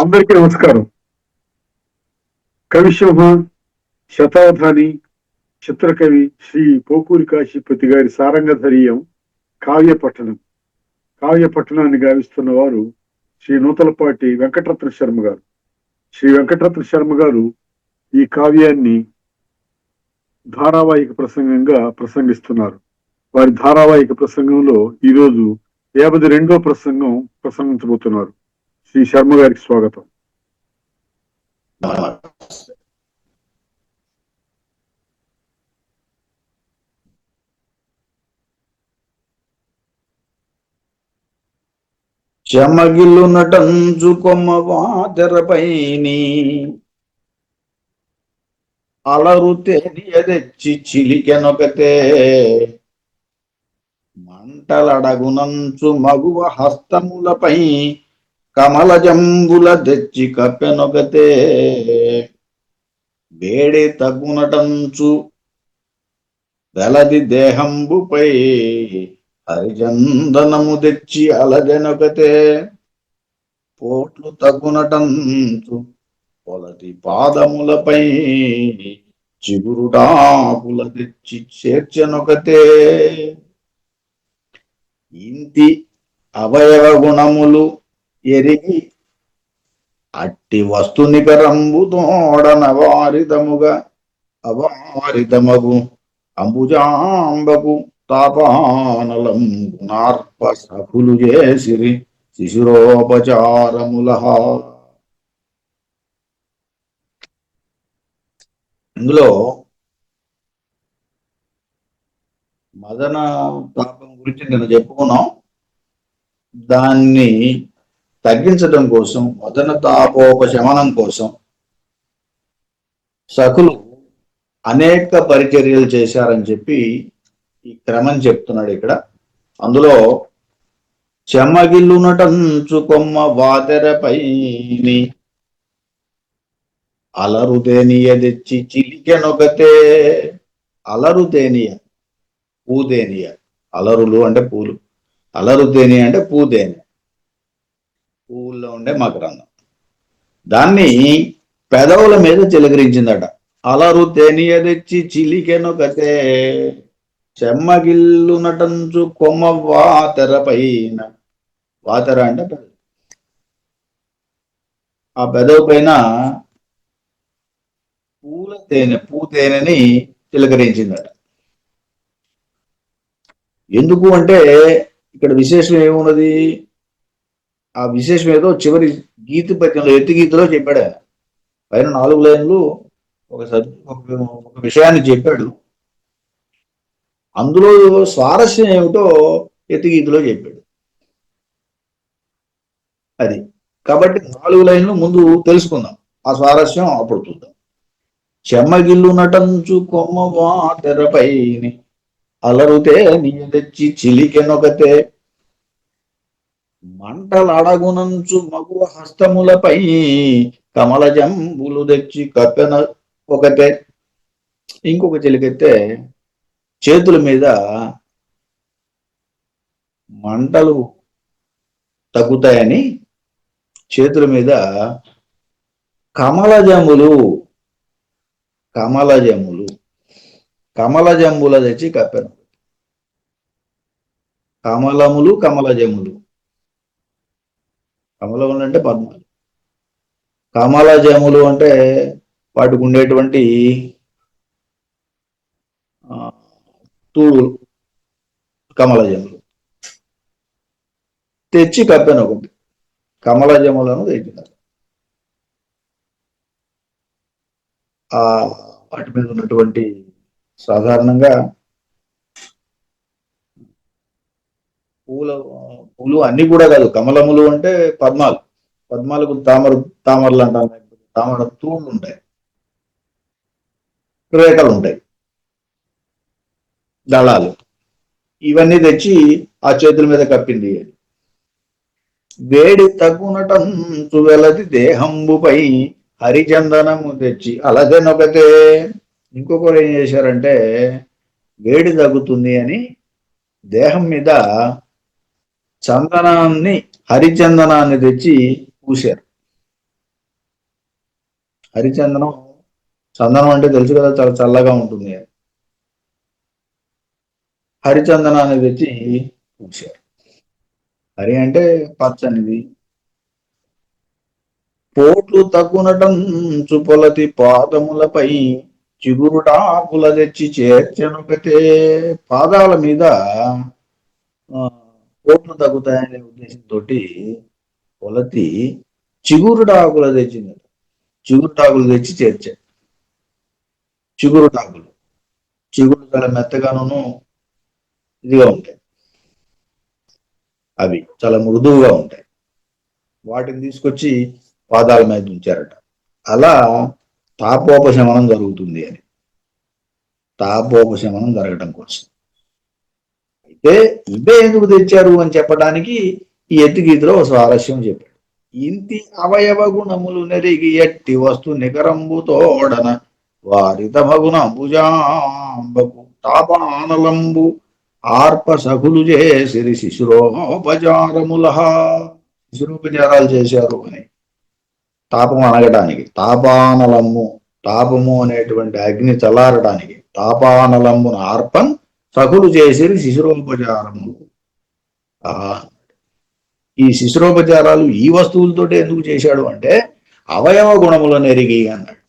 అందరికీ నమస్కారం. కవిశోభ శతావధాని చిత్రకవి శ్రీ పోకూరి కాశీపతి గారి సారంగధరీయం కావ్య పట్టణం కావ్య పట్టణాన్ని గావిస్తున్న వారు శ్రీ నూతలపాటి వెంకటరత్న శర్మ గారు. శ్రీ వెంకటరత్న శర్మ గారు ఈ కావ్యాన్ని ధారావాహిక ప్రసంగంగా ప్రసంగిస్తున్నారు. వారి ధారావాహిక ప్రసంగంలో ఈరోజు యాభై రెండో ప్రసంగం ప్రసంగించబోతున్నారు. శ్రీ శర్మ గారికి స్వాగతం. చెమగిల్లు నటంచు కొమ్మ వాదరపైని అలరు తెచ్చి చిలికెనొకతే. మంటలడగునంచు మగువ హస్తములపై కమల జంబుల తెచ్చి కప్పెనొకతే వేడి తగునటంచు వెలది దేహంబుపై హరిచందనము తెచ్చి అలజనొకతే పోట్లు తగునటంచు పొలటి పాదములపై చిగురుడాకుల తెచ్చి చేర్చనొకతే ఇంటి అవయవ గుణములు ఎరిగి అట్టి వస్తునికరంబు తోడన వారితముగా అవారితమగు అంబుజాంబకు తాపానలం గుణార్ప సఖులు చేసిరి శిశురోపచారముల ఇందులో మదన తాపం గురించి నేను చెప్పుకున్నాం. దాన్ని తగ్గించడం కోసం వదన తాపోపశమనం కోసం సకులు అనేక పరిచర్యలు చేశారని చెప్పి ఈ క్రమం చెప్తున్నాడు ఇక్కడ. అందులో చెమ్మగిల్లునటంచు కొమ్మ వాతెరపైని అలరుదేనియ తెచ్చి చిలికెనొకతే అలరుదేనియ పూదేనియ అలరులు అంటే పూలు. అలరుదేని అంటే పూదేని పువ్వుల్లో ఉండే మకరందం దాన్ని పెదవుల మీద చిలకరించిందట. అలరు తేనియ తెచ్చి చిలికెనొకతే చెమ్మగిల్లు నటంచు కొమ్మ వాతెర పైన. వాతెర అంటే పెద్ద ఆ పెదవి పైన పూల తేనె పూ తేనెని చిలకరించిందట. ఎందుకు అంటే ఇక్కడ విశేషం ఏమున్నది? ఆ విశేషం ఏదో చివరి గీత పద్యంలో ఎత్తి గీతలో చెప్పాడు. పైన నాలుగు లైన్లు ఒక సబ్- ఒక విషయాన్ని చెప్పాడు. అందులో స్వారస్యం ఏమిటో ఎత్తి గీతలో చెప్పాడు. అది. కాబట్టి నాలుగు లైన్లు ముందు తెలుసుకుందాం. ఆ స్వారస్యం అప్పుడు చూద్దాం. చెమ్మగిల్లు నటంచు కొమ్మ తెరపై అలరుతే నీ తెచ్చి చిలికెనొకతే మంటలడగునంచు మగువ హస్తములపై కమలజంబులు తెచ్చి కప్పెన ఒకటే ఇంకొక చిలికెత్తే చేతుల మీద మంటలు తగ్గుతాయని చేతుల మీద కమలజములు కమలజములు కమలజంబుల తెచ్చి కప్పెను. కమలములు కమలజములు కమలములు అంటే పద్మాలు కమలజములు అంటే వాటికి ఉండేటువంటి తూడు కమలజములు తెచ్చి కప్పెను ఒకటి. కమలజములను తెచ్చినారు. ఆ వాటి మీద ఉన్నటువంటి సాధారణంగా పూల పూలు అన్ని కూడా కాదు. కమలములు అంటే పద్మాలు. పద్మాలకు తామర తామరలు అంటాం. తామర తూళ్ళు ఉంటాయి. రేఖలు ఉంటాయి. దళాలు. ఇవన్నీ తెచ్చి ఆ చేతుల మీద కప్పింది వేడి తగ్గునటంచు చువెలది దేహంబుపై హరిచందనము తెచ్చి అలదెనొకతే ఇంకొకరు ఏం చేశారంటే వేడి తగ్గుతుంది అని దేహం మీద చందనాన్ని హరిచందనాన్ని తెచ్చి పూశారు. హరిచందనం చందనం అంటే తెలుసు కదా చాలా చల్లగా ఉంటుంది హరిచందనాన్ని తెచ్చి పూశారు. హరి అంటే పచ్చనిది. పోట్లు తగ్గునటం చుపొలతి పాదములపై చిగురుటాకుల తెచ్చి చేర్చనుకతే పాదాల మీద ఆ, తగ్గుతాయనే ఉద్దేశంతో కొలతి చిగురుడాకులు తెచ్చిందట చిగురుడాకులు తెచ్చి చేర్చాడు చిగురుడాకులు. చిగురు చాలా మెత్తగాను ఇదిగా ఉంటాయి. అవి చాలా మృదువుగా ఉంటాయి. వాటిని తీసుకొచ్చి పాదాల మీద ఉంచారట. అలా తాపోపశమనం జరుగుతుంది అని. తాపోపశమనం జరగటం కోసం. ఏ ఇవే ఎందుకు తెచ్చారు అని చెప్పడానికి ఈ ఎత్తిగీతలో ఒక స్వారస్యం చెప్పాడు. ఇంతి అవయవ గుణములు నెరిగి ఎట్టి వస్తు నికరంబుతోడన వారిత తమగుణ భుజాంబకు తాపానలంబు ఆర్ప సఖులు చేసిరి శిశురోపచారముల శిశురోపచారాలు చేశారు అని. తాపం అనగటానికి తాపానలమ్ము తాపము అనేటువంటి అగ్ని చల్లారడానికి తాపానలమ్మును ఆర్పం సఖులు చేసేది శిశురోపచారము. ఈ శిశురోపచారాలు ఈ వస్తువులతోటి ఎందుకు చేశాడు అంటే అవయవ గుణములను ఎరిగి అన్నాడు.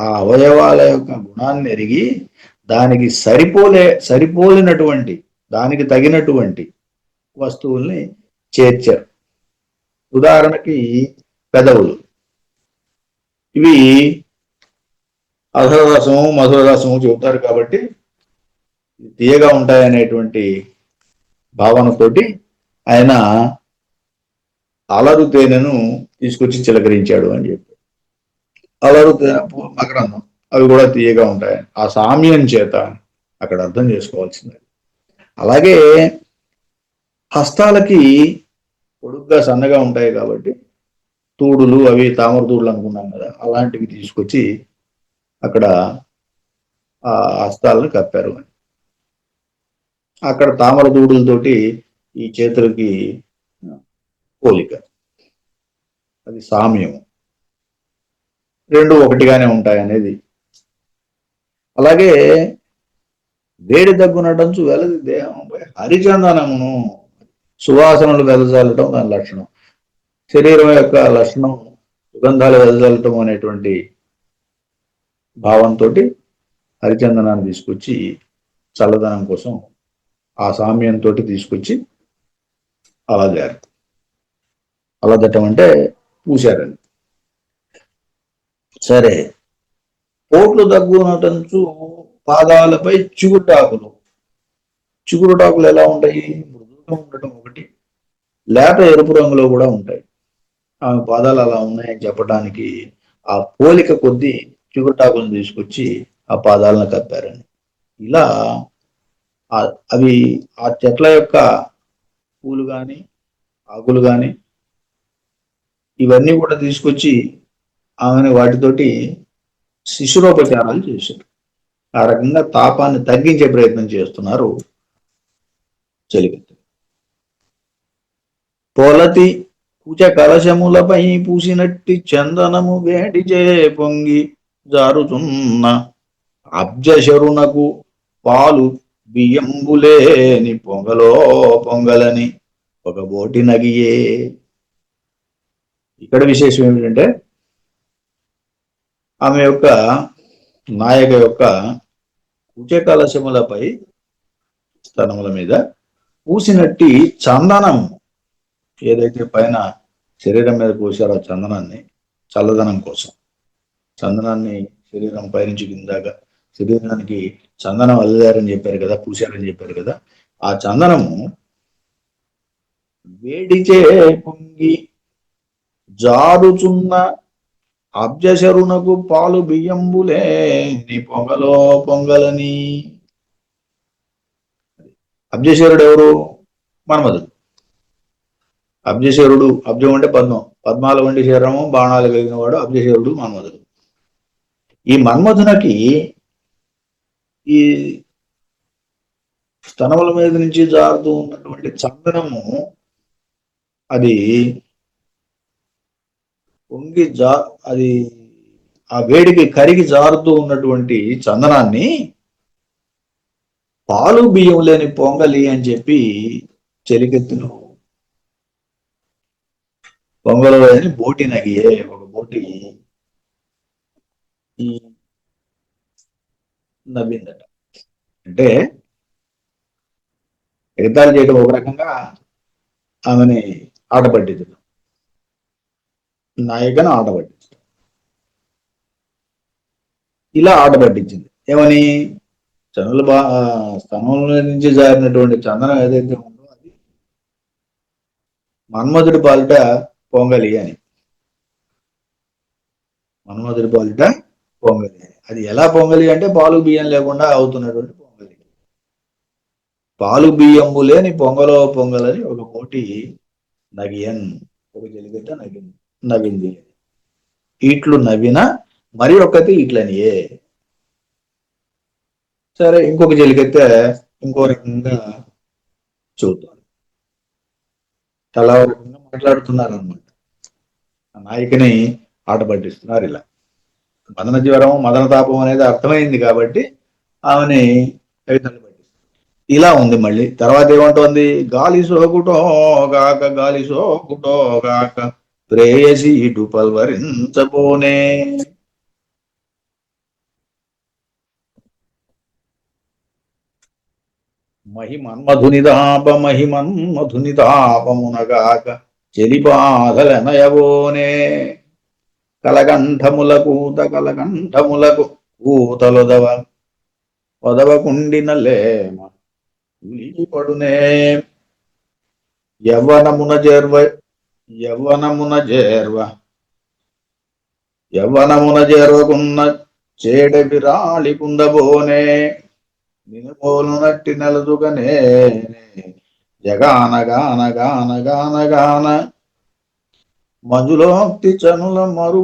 ఆ అవయవాల యొక్క గుణాన్ని ఎరిగి దానికి సరిపోలే సరిపోలినటువంటి దానికి తగినటువంటి వస్తువుల్ని చేర్చారు. ఉదాహరణకి పెదవులు. ఇవి అధర రసము మధుర రసము చెబుతారు కాబట్టి తీయగా ఉంటాయనేటువంటి భావనతోటి ఆయన అలరు తేనెను తీసుకొచ్చి చిలకరించాడు అని చెప్పి. అలరు తేనె మకరందం అవి కూడా తీయగా ఉంటాయి. ఆ సామ్యం చేత అక్కడ అర్థం చేసుకోవాల్సింది. అలాగే హస్తాలకి పొడుగ్గా సన్నగా ఉంటాయి కాబట్టి తూడులు అవి తామర తూడులు అనుకున్నాం కదా అలాంటివి తీసుకొచ్చి అక్కడ ఆ హస్తాలను కప్పారు అని. అక్కడ తామర దూడులతోటి ఈ చేతులకి పోలిక. అది సామ్యం రెండు ఒకటిగానే ఉంటాయి అనేది అలాగే వేడి దగ్గునటంచు వెలది దేహంపై హరిచందనమును సువాసనలు వెదజల్లటం దాని లక్షణం. శరీరం యొక్క లక్షణం సుగంధాలు వెదజల్లటం అనేటువంటి భావంతో హరిచందనాన్ని తీసుకొచ్చి చల్లదనం కోసం ఆ సామ్యంతో తీసుకొచ్చి అలదారు అలదటం అంటే పూశారని సరే పోట్లు దగ్గునటంచు పాదాలపై చిగురుటాకులు. చిగురుటాకులు ఎలా ఉంటాయి? మృదువుగా ఉండటం ఒకటి లేత ఎరుపు రంగులో కూడా ఉంటాయి. ఆమె పాదాలు అలా ఉన్నాయని చెప్పడానికి ఆ పోలిక కొద్దీ చిగురుటాకులను తీసుకొచ్చి ఆ పాదాలను కప్పారని ఇలా అవి ఆ చెట్ల యొక్క పూలు కానీ ఆకులు కానీ ఇవన్నీ కూడా తీసుకొచ్చి ఆమెను వాటితోటి శిశురోపచారాలు చేశారు. ఆ రకంగా తాపాన్ని తగ్గించే ప్రయత్నం చేస్తున్నారు చెలికత్తెలు. పొలతి కుచ కలశములపై పూసినట్టి చందనము వేడిచే పొంగి జారుతున్న అబ్జశరునకు పాలు బియ్యంబులేని పొంగలో పొంగలని ఒక బోటి నగియే. ఇక్కడ విశేషం ఏమిటంటే ఆమె యొక్క నాయక యొక్క కుచ కలశములపై స్తనముల మీద పూసినట్టి చందనం ఏదైతే పైన శరీరం మీద పూసారో చందనాన్ని చల్లదనం కోసం. చందనాన్ని శరీరం పైనుంచి కిందాక శరీరానికి చందనం అల్లారని చెప్పారు కదా పూశారని చెప్పారు కదా ఆ చందనము వేడిచే పొంగి జారుచున్న అబ్జశరునకు పాలు బియ్యంబులే నీ పొంగలో పొంగలని. అబ్జశరుడు ఎవరు? మన్మధుడు. అబ్జశరుడు అబ్జం అంటే పద్మం పద్మాల వంటి శరీరము బాణాలు కలిగిన వాడు అబ్జశరుడు మన్మధుడు. ఈ మన్మధునకి ఈ స్తనముల మీద నుంచి జారుతూ ఉన్నటువంటి చందనము అది పొంగి జా అది ఆ వేడికి కరిగి జారుతూ ఉన్నటువంటి చందనాన్ని పాలు బియ్యం లేని పొంగలి అని చెప్పి చెలికెత్తును. పొంగలు అని బోటి నగియే ఒక బోటి ఈ నవ్విందట. అంటే ఎగతాళి చేయడం ఒక రకంగా ఆమెని ఆట పట్టించడం నాయకను ఆట పట్టించడం ఇలా ఆట పట్టించింది ఏమని? చనుల బా స్థానంలో నుంచి జారినటువంటి చందనం ఏదైతే ఉందో అది మన్మధుడి పాలిట పొంగలి అని. మన్మధుడి పాలిట పొంగలి అని. అది ఎలా పొంగలి అంటే పాలు బియ్యం లేకుండా అవుతున్నటువంటి పొంగలి. పాలు బియ్యము లేని పొంగలో పొంగలని ఒక పోటీ నగియన్ ఒక జలిగట్ట నవ్వింది నవ్వింది ఇట్లు నవ్విన మరి ఒక్కటి ఇట్లనియే. సరే ఇంకొక జలికెత్తే ఇంకో రకంగా చూద్దాం. తలా రకంగా మాట్లాడుతున్నారు అనమాట నాయకుని ఆట పట్టిస్తున్నారు ఇలా. మదన జ్వరం మదన తాపం అనేది అర్థమైంది కాబట్టి ఆమెని కవితలు ఇలా ఉంది మళ్ళీ. తర్వాత ఏమంటోంది? గాలి సోకుటో గాక గాలి సోకుటో గాక ప్రేయసి ఇటు పల్వరించబోనే. మహిమన్మధునిదాప మహిమన్మధునితాపమునగాక చెలిపాదలనయబోనే కలకంఠములకూత కలకంఠములకు కూతలొదవ వదవకుండినలేమ పడునే. యవ్వనమున జేర్వ యవ్వనమున జేర్వ. యవ్వనమున చేర్వకున్న చేడ విరాళి కుందబోనే. నినుమోలు నట్టి నలుదుగనే. జగాన గాన గాన గాన గాన మధులోక్తి చనుల మరు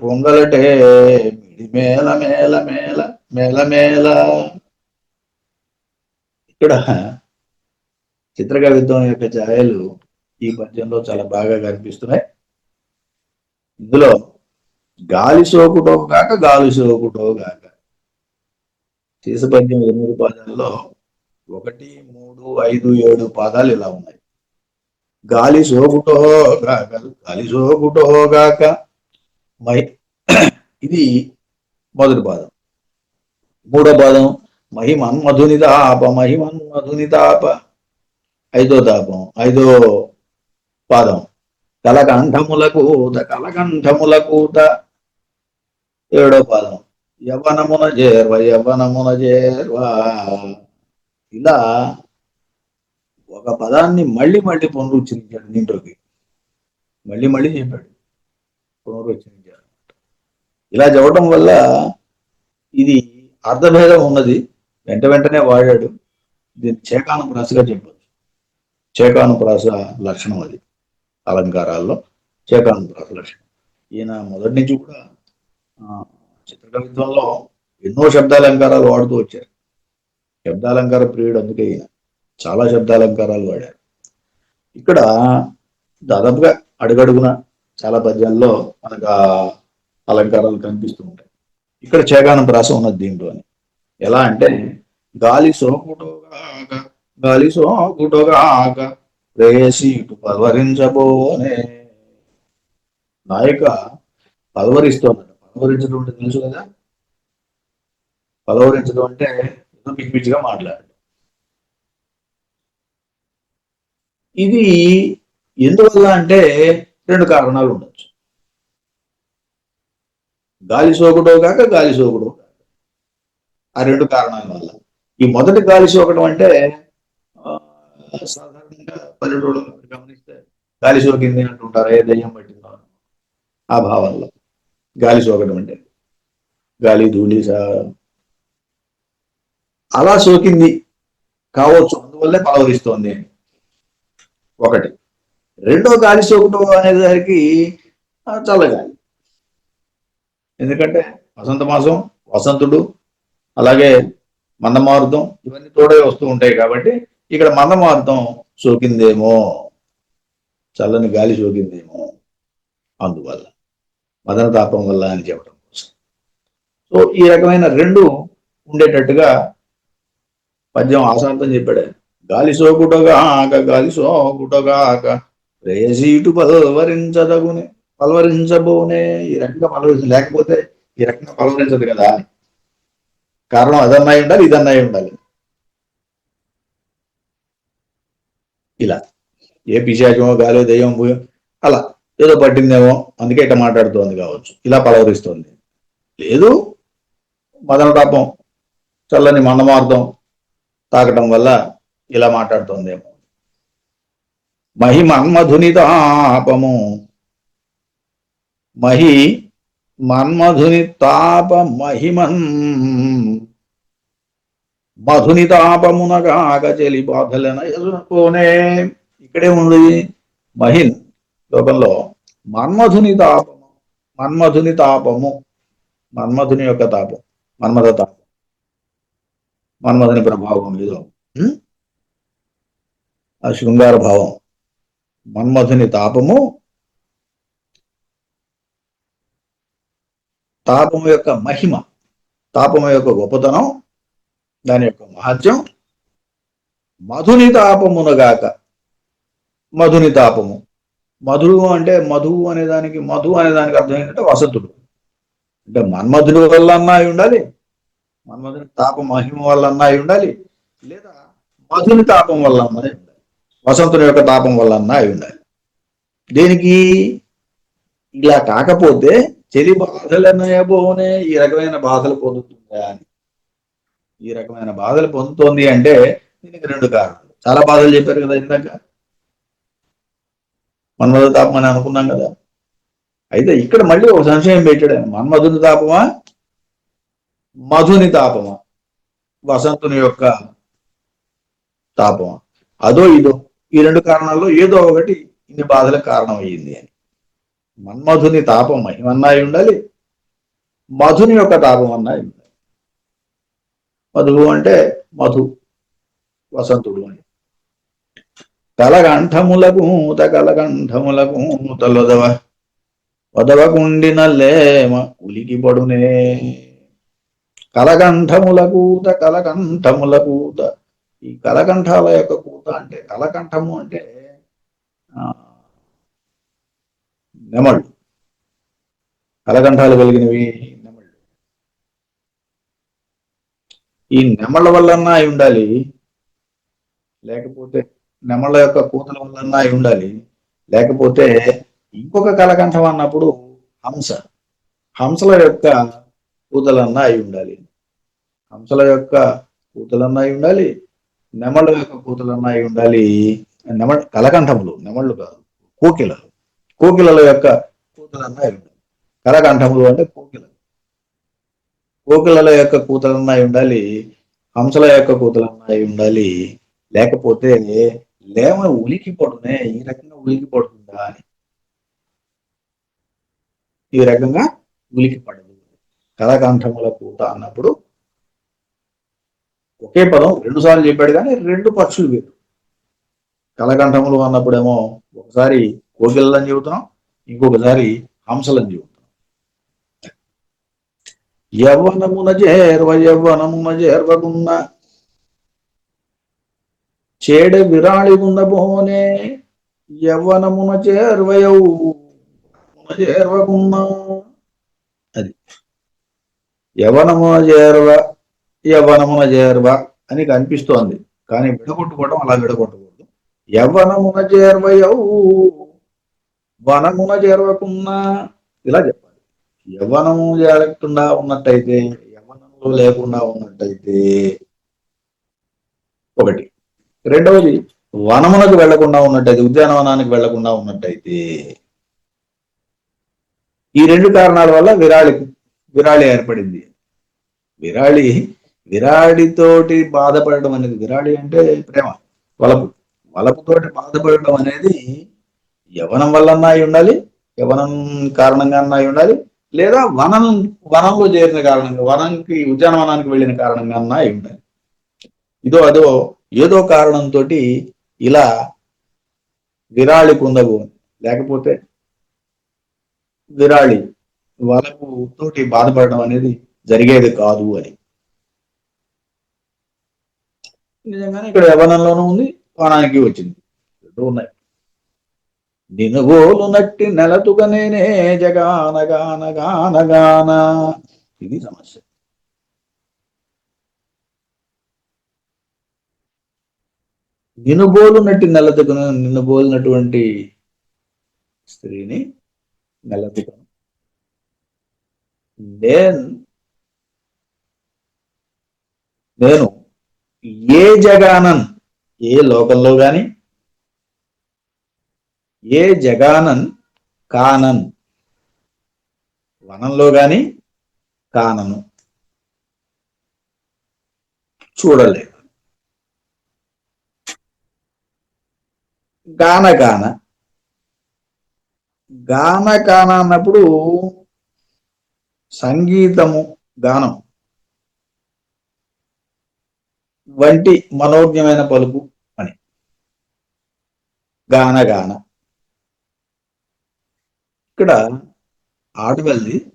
పొంగలటే మేల మేల మేల మేల మేల ఇక్కడ చిత్రకవిత్వం యొక్క ఛాయలు ఈ పద్యంలో చాలా బాగా కనిపిస్తున్నాయి. ఇందులో గాలి సోకుటో కాక గాలి సోకుటో కాక పద్యం ఎనిమిది పాదాల్లో ఒకటి మూడు ఐదు ఏడు పాదాలు ఇలా ఉన్నాయి. గాలి సోకుటో గాలి సోకుటో గాక మై ఇది మొదటి పాదం. మూడో పాదం మహిమన్మధునితాప మహిమన్మధునితాప. ఐదో తాపం ఐదో పాదం. కలకంఠముల కూత కలకంఠముల కూత ఏడో పాదం యవనమున చేర్వ యవనమున చేర్వ. ఇలా ఒక పదాన్ని మళ్ళీ మళ్ళీ పునరుచ్చరించాడు దీంట్లోకి మళ్ళీ మళ్ళీ చెప్పాడు. పునరుచ్చరించాడు. ఇలా చెప్పడం వల్ల ఇది అర్థభేదం ఉన్నది. వెంట వెంటనే వాడాడు. దీన్ని చేకాను ప్రాసగా చెప్పచ్చు. చేకాను ప్రాస లక్షణం అది. అలంకారాల్లో చేకాను ప్రాస లక్షణం. ఈయన మొదటి నుంచి కూడా ఆ, చిత్రకవిత్వంలో ఎన్నో శబ్దాలంకారాలు వాడుతూ వచ్చారు. శబ్దాలంకార ప్రియుడు అందుకే ఈయన. చాలా శబ్దాలంకారాలు వాడారు. ఇక్కడ దాదాపుగా అడుగడుగున చాలా పద్యాల్లో మనకు ఆ అలంకారాలు కనిపిస్తూ ఉంటాయి. ఇక్కడ చేగానం ప్రాసం ఉన్నది దీంట్లోని ఎలా అంటే గాలి సోకుటోగాక గాలి సోకుటోగా ప్రేయసి ఇటు పలవరించబోనే. నాయక పల్వరిస్తోందట. పలవరించడం అంటే తెలుసు కదా? పలవరించడం అంటే ఏదో పిచ్చి పిచ్చిగా మాట్లాడు. ఇది ఎందువల్ల అంటే రెండు కారణాలు ఉండొచ్చు. గాలి సోకుడో కాక గాలి సోకుడో కాక. ఆ రెండు కారణాల వల్ల. ఈ మొదటి గాలి సోకడం అంటే ఆ, సాధారణంగా పల్లెటూళ్ళు గమనిస్తే గాలి సోకింది అంటుంటారు ఏ దయ్యం పట్టిందో. ఆ భావంలో గాలి సోకడం అంటే గాలి ధూళి అలా సోకింది కావచ్చు. అందువల్లే పలవరిస్తోంది అని. ఒకటి. రెండో గాలి సోకటం అనేసరికి చల్లగాలి ఎందుకంటే వసంత మాసం వసంతుడు అలాగే మందమారుతం ఇవన్నీ తోడే వస్తూ ఉంటాయి కాబట్టి ఇక్కడ మందమారుతం సోకిందేమో. చల్లని గాలి సోకిందేమో. అందువల్ల మదన తాపం వల్ల అని చెప్పడం కోసం. సో ఈ రకమైన రెండు ఉండేటట్టుగా పద్యం ఆశాంతం చెప్పాడు ఆయన. గాలి సోకుటగా ఆక గాలి సోకుటగా రేసీటు పలవరించదగునే పలవరించబోనే. ఈ రకంగా పలవరించ లేకపోతే ఈ రకంగా పలవరించదు కదా. కారణం అదన్నాయి ఉండాలి ఇదన్నాయి ఉండాలి. ఇలా. ఏ పిశాచమో గాలి దయ్యం భూయో అలా. ఏదో పట్టిందేమో అందుకే ఇట్లా మాట్లాడుతోంది కావచ్చు. ఇలా పలవరిస్తోంది. లేదు. మదన తాపం చల్లని మందమార్థం తాకటం వల్ల ఇలా మాట్లాడుతోందేమో. మహి మన్మధుని తాపము మహి మన్మధుని తాప మహిమన్. మధుని తాపమునగాక చెలి బాధలన ఎదుర్కోనే. ఇక్కడే ఉంది మహిన్ లోకంలో మన్మధుని తాపము మన్మధుని తాపము మన్మధుని యొక్క తాపం. మన్మథ తాపం. మన్మధుని ప్రభావం ఏదో. ఆ శృంగార భావం. మన్మధుని తాపము తాపము యొక్క మహిమ తాపము యొక్క గొప్పతనం దాని యొక్క మహత్యం. మధుని తాపమునగాక మధుని తాపము. మధుడు అంటే మధువు అనే దానికి మధు అనే దానికి అర్థం ఏంటంటే వసతుడు. అంటే మన్మధుడి వల్ల అన్నా అయి ఉండాలి. మన్మధుని తాప మహిమ వల్ల అన్నా అయి ఉండాలి. లేదా మధుని తాపం వల్ల అన్నది వసంతుని యొక్క తాపం వల్ల అన్నా అయి ఉండాలి. దేనికి ఇలా కాకపోతే చెలి బాధలనయబోనే ఈ రకమైన బాధలు పొందుతుందా అని. ఈ రకమైన బాధలు పొందుతోంది అంటే దీనికి రెండు కారణాలు. చాలా బాధలు చెప్పారు కదా ఇందాక. మన్మధ తాపం అని అనుకున్నాం కదా. అయితే ఇక్కడ మళ్ళీ ఒక సంశయం పెట్టాడు. మన్మధుని తాపమా? మధుని తాపమా? వసంతుని యొక్క తాపమా? అదో ఇదో. ఈ రెండు కారణాల్లో ఏదో ఒకటి ఇన్ని బాధలకు కారణమయ్యింది అని. మన్మధుని తాపం మహిమన్నా అయి ఉండాలి? మధుని యొక్క తాపం అన్నాయి ఉండాలి. మధువు అంటే మధు వసంతుడు అని. కలకంఠములకు మూత కలకంఠములకు వదవకుండిన లేమ ఉలికి పడునే కలకంఠముల కూత కలకంఠముల కూత ఈ కలకంఠాల యొక్క కూత అంటే తలకంఠము అంటే నెమళ్ళు. తలకంఠాలు కలిగినవి నెమళ్ళు. ఈ నెమళ్ళ వల్లన్నా అయి ఉండాలి లేకపోతే నెమళ్ళ యొక్క కూతల వల్లన్నా అయి ఉండాలి లేకపోతే ఇంకొక కలకంఠం అన్నప్పుడు హంస. హంసల యొక్క కూతలన్నా అయి ఉండాలి. హంసల యొక్క కూతలన్నా అయి ఉండాలి నెమళ్ళ యొక్క కూతలన్నా అయి ఉండాలి. నెమ కలకంఠములు నెమళ్ళు కాదు కోకిలలు. కోకిలల యొక్క కూతలన్నా అయి ఉండాలి. కలకంఠములు అంటే కోకిలలు. కోకిలల యొక్క కూతులు అయి ఉండాలి. హంసల యొక్క కూతులు అయి ఉండాలి. లేకపోతే లేమ ఉలికి పడునే ఈ రకంగా ఉలికి పడుతుందా అని. ఈ రకంగా ఉలికి పడదు కలకంఠముల కూత అన్నప్పుడు ఒకే పదం రెండు సార్లు చెప్పాడు కానీ రెండు పక్షులు వేరు. కలకంఠములు అన్నప్పుడేమో ఒకసారి కోకిలని చెబుతున్నాం ఇంకొకసారి హంసలని చెబుతున్నాం. యవ్వనమున చేర్వ యవ్వనమున చేర్వకున్న చేడ విరాళి ఉన్న బోనే యవ్వనమున చేర్వయవు చేర్వకున్న అది యవనమున చేర్వ యవ్వనమున చేర్వ అని కనిపిస్తోంది. కానీ విడగొట్టుకోవడం అలా విడగొట్టకూడదు. యవ్వనమున చేర్వయవు వనమున చేరవకున్నా ఇలా చెప్పాలి. యవ్వనము చేరకుండా ఉన్నట్టయితే యవ్వనంలో లేకుండా ఉన్నట్టయితే ఒకటి. రెండవది వనమునకు వెళ్ళకుండా ఉన్నట్టయితే ఉద్యానవనానికి వెళ్ళకుండా ఉన్నట్టయితే ఈ రెండు కారణాల వల్ల విరాళి విరాళి ఏర్పడింది. విరాళి విరాడితోటి బాధపడడం అనేది విరాళి అంటే ప్రేమ. వలపు. వలపుతోటి బాధపడడం అనేది యవనం వల్లన్నా అయి ఉండాలి యవనం కారణంగా అయి ఉండాలి లేదా వనం వనంలో చేరిన కారణంగా వనంకి ఉద్యానవనానికి వెళ్ళిన కారణంగా అన్నా అయి ఉండాలి. ఇదో అదో ఏదో కారణంతో ఇలా విరాళి కుందగు లేకపోతే విరాళి వలపు తోటి బాధపడడం అనేది జరిగేది కాదు అని. నిజంగానే ఇక్కడ యవనంలోనూ ఉంది కోణానికి వచ్చింది. రెండు ఉన్నాయి. నినుగోలు నట్టి నెలతుక నేనే జగానగానగానగాన ఇది సమస్య. నినుబోలునట్టి నెలతుకను నినుబోలినటువంటి స్త్రీని నెలతుకను నేను నేను జగానన్? ఏ లోకంలో గాని? ఏ జగానన్ కానన్? వనంలో గాని కానను. చూడలేదు. గాన గాన గాన కాన అన్నప్పుడు సంగీతము గానం వంటి మనోజ్ఞమైన పలుకు అని. గానగాన ఇక్కడ ఆడవల్లి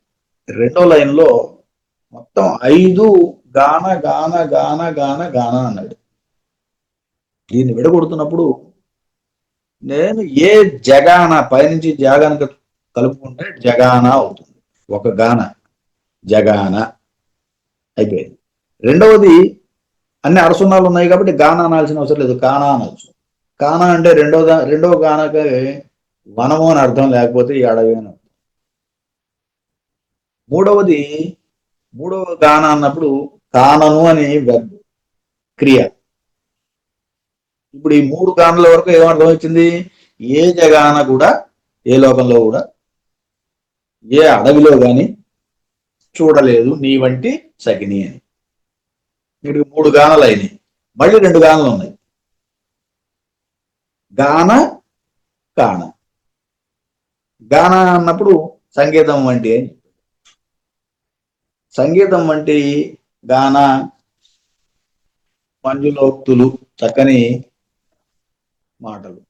రెండో లైన్లో మొత్తం ఐదు గాన గాన గాన గాన గాన అన్నాడు. దీన్ని విడగొడుతున్నప్పుడు నేను ఏ జగాన పైనుంచి జాగాన కలుపుకుంటే జగాన అవుతుంది. ఒక గాన. జగాన. అయిపోయింది. రెండవది అన్ని అరసున్నాలు ఉన్నాయి కాబట్టి గాన అనాల్సిన అవసరం లేదు. కానా అనొచ్చు. కానా అంటే రెండో రెండో గానకి వనము అని అర్థం లేకపోతే ఈ అడవి అని అర్థం. మూడవది మూడవ గాన అన్నప్పుడు కానను అని క్రియ. ఇప్పుడు ఈ మూడు గానల వరకు ఏమర్థం వచ్చింది ఏ జగాన కూడా ఏ లోకంలో కూడా ఏ అడవిలో కానీ చూడలేదు నీ వంటి సకిని అని. వీడికి మూడు గానలు అయినాయి. మళ్ళీ రెండు గానాలు ఉన్నాయి. గాన కాణ గాన అన్నప్పుడు సంగీతం వంటి అని సంగీతం వంటి గాన మంజులోక్తులు చక్కని మాటలు.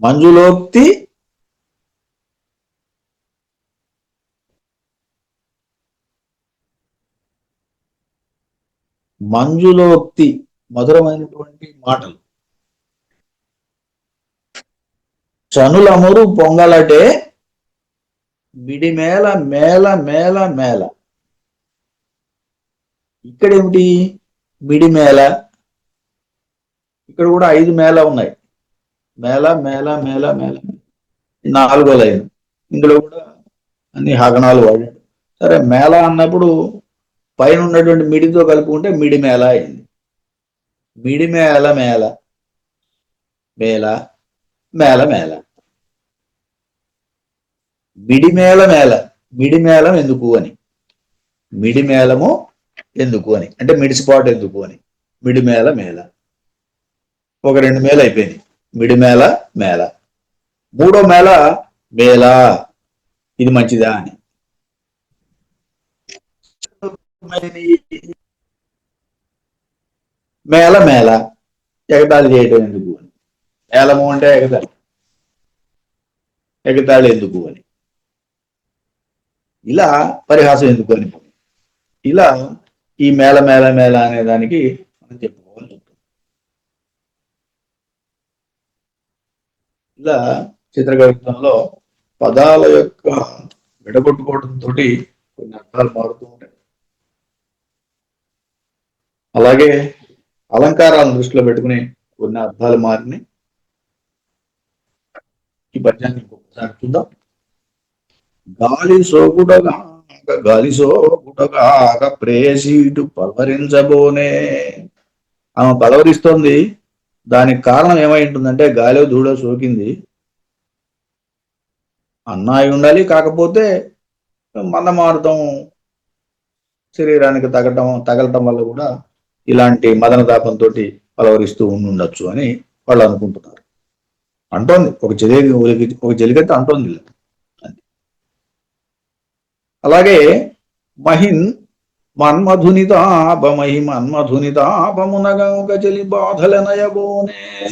మంజులోక్తి మంజులోక్తి మధురమైనటువంటి మాటలు. చనులమురు పొంగలటే మిడిమేల మేల మేల మేల ఇక్కడ ఏమిటి మిడిమేల ఇక్కడ కూడా ఐదు మేళ ఉన్నాయి. మేళ మేళ మేళ మేళ. నాలుగో లైన్. ఇందులో కూడా అన్ని హగనాలు వాడాడు సరే మేళ అన్నప్పుడు పైన ఉన్నటువంటి మిడితో కలుపుకుంటే మిడి మేళ అయింది. మిడి మేళ మేళ. మేళ మేళ మేళ. మిడి మేళ మేళ. మిడి మేళం ఎందుకు అని? మిడి మేళము ఎందుకు అని? అంటే మిడిసిపాటు ఎందుకు అని? మిడి మేళ మేళ. ఒక రెండు మేళ అయిపోయింది. మిడి మేళ మేళ. మూడో మేళ మేళ. ఇది మంచిదా అని? మేళ మేళ. ఎగతాళి చేయడం ఎందుకు అని. మేళము అంటే ఎగతాళి. ఎగతాళి ఎందుకు అని. ఇలా పరిహాసం ఎందుకు అని ఇలా ఈ మేళ మేళ మేళ అనే దానికి మనం చెప్పుకోవాల్సి ఉంటుంది ఇలా చిత్రకవిత్వంలో పదాల యొక్క విడగొట్టుకోవడంతో కొన్ని అర్థాలు మారుతూ ఉంటాయి. అలాగే అలంకారాలను దృష్టిలో పెట్టుకుని కొన్ని అర్థాలు మారినాయి ఈ పద్యాన్ని ఇంకొకసారి చూద్దాం. గాలి సోకుడగా గాలి సోకుడగా ప్రేసీటు పలవరించబోనే. ఆమె పలవరిస్తోంది. దానికి కారణం ఏమై ఉంటుందంటే గాలి దూడ సోకింది. అన్నాయి ఉండాలి కాకపోతే మందమారుతం శరీరానికి తగటం తగలటం వల్ల కూడా ఇలాంటి మదన తాపంతో పలవరిస్తూ ఉండుండొచ్చు అని వాళ్ళు అనుకుంటున్నారు. అంటోంది. ఒక చెలి ఒక చెలికత్తి అంటోంది అలాగే మహిన్ మన్మధునితాప మహి మన్మధునితాపమునగా ఒక బాధల నయబోనే.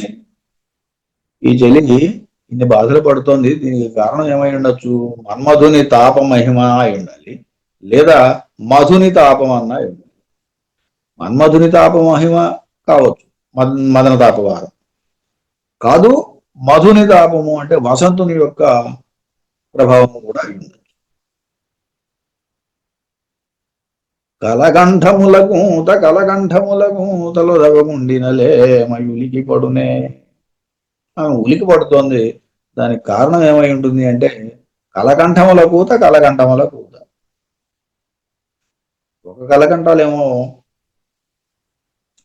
ఈ చలి ఇన్ని బాధలు పడుతోంది. దీనికి కారణం ఏమై ఉండొచ్చు? మన్మధుని తాప మహిమ అయి ఉండాలి. లేదా మధుని తాపం అన్న అయి ఉండాలి. మన్మధుని తాప మహిమ కావచ్చు. మద్ మదన తాపవారం కాదు మధుని తాపము అంటే వసంతుని యొక్క ప్రభావము కూడా అయి ఉండొచ్చు. కలకంఠములకు కలకంఠములకు తలదవకుండినలే ఉలికి పడునే. ఆమె ఉలికి పడుతోంది. దానికి కారణం ఏమై ఉంటుంది అంటే కలకంఠముల కూత కలకంఠముల కూత ఒక కలకంఠాలేమో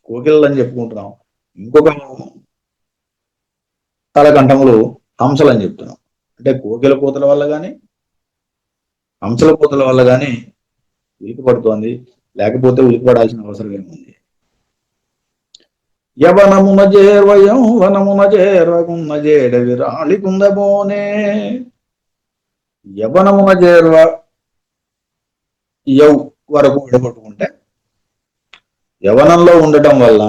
కోకిళ్ళు అని చెప్పుకుంటున్నాం. ఇంకొక తలకంఠములు హంసలు అని చెప్తున్నాం. అంటే కోకిల కూతల వల్ల కానీ హంసల కూతల వల్ల కానీ ఉలికి పడుతోంది లేకపోతే ఉలికి పడాల్సిన అవసరం ఏముంది? యవనమున చేర్వయం వనమున చేర్వకున్న జేడ విరాళి కుందబోనే. యవనమున చేర్వ యౌ వరకు విడగొట్టుకుంటే యవనంలో ఉండటం వల్ల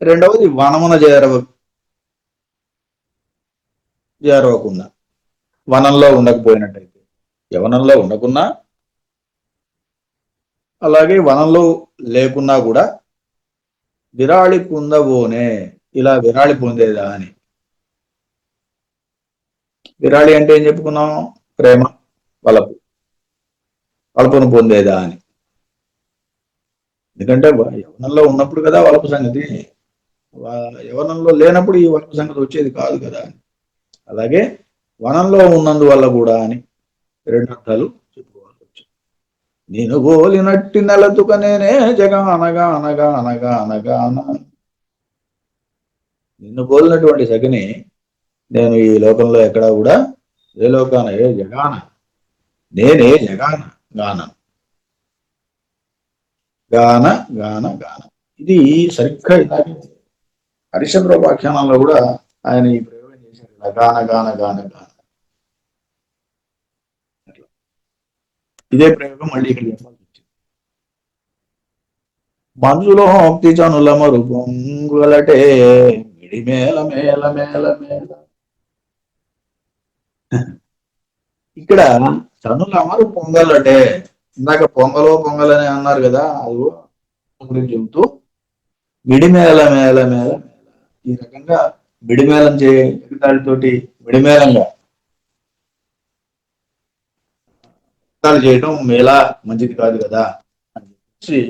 రెండవది వనమున చేరవ చేరవకుండా వనంలో ఉండకపోయినట్టయితే. యవనంలో ఉండకున్నా అలాగే వనంలో లేకున్నా కూడా విరాళి పొందబోనే ఇలా విరాళి పొందేదా అని విరాళి అంటే ఏం చెప్పుకున్నాం? ప్రేమ వలపు వలపును పొందేదా అని ఎందుకంటే యవనంలో ఉన్నప్పుడు కదా వలపు సంగతి. యవనంలో లేనప్పుడు ఈ వలపు సంగతి వచ్చేది కాదు కదా అలాగే వనంలో ఉన్నందువల్ల కూడా అని రెండు అర్థాలు చెప్పుకోవాల్సి వచ్చింది. నేను గోలినట్టి నెలతుక నేనే జగ అనగా అనగా అనగా అనగా నిన్ను పోలినటువంటి శగని నేను ఈ లోకంలో ఎక్కడా కూడా ఏ లోకాన ఏ జగాన. నేనే జగాన గాన గాన గాన గాన. ఇది సరిగ్గా ఇలాగే హరిశంద్ర వ్యాఖ్యానంలో కూడా ఆయన ఈ ప్రయోగం చేశారు. ఇలా గాన గాన గాన గాన. ఇదే ప్రయోగం మళ్ళీ ఇక్కడ చెప్పాల్సి వచ్చింది. మనసులో చనుల మరు పొంగులటే మిడి మేల మేల మేల మేల ఇక్కడ చనుల మరు పొంగలటే ఇందాక పొంగలో పొంగలని అన్నారు కదా అది గురించి చెబుతూ మిడిమేల మేల మేల ఈ రకంగా మిడిమేళం చే ఎగతాళితోటి మిడిమేళంగా ఎగతాళి చేయడం మేలా మంచిది కాదు కదా అని చెప్పి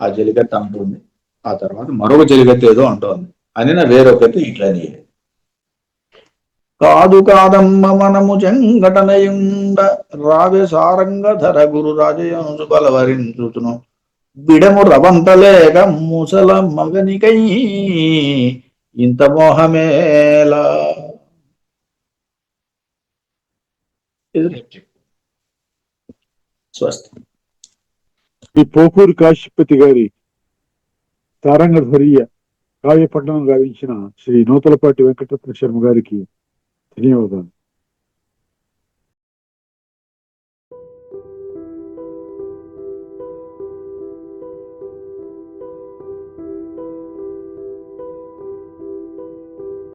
ఆ జలికత్త అంటుంది. ఆ తర్వాత మరొక జలికత్త ఏదో అంటోంది. అని నా వేరొకటి ఇట్లని. కాదు కాదమ్మ మనము చెంగటనయుండ రావే సారంగధర గురు రాజయంసు బలవరించుతును బిడము రవంతలేక ముసల మగనికై ఇంత మోహమేలా స్వస్తి. ఈ పోకూరు కాశీపతి గారి తారంగధరియ కావ్య పట్టణం గావించిన శ్రీ నూతలపాటి వెంకటరత్న శర్మ గారికి периода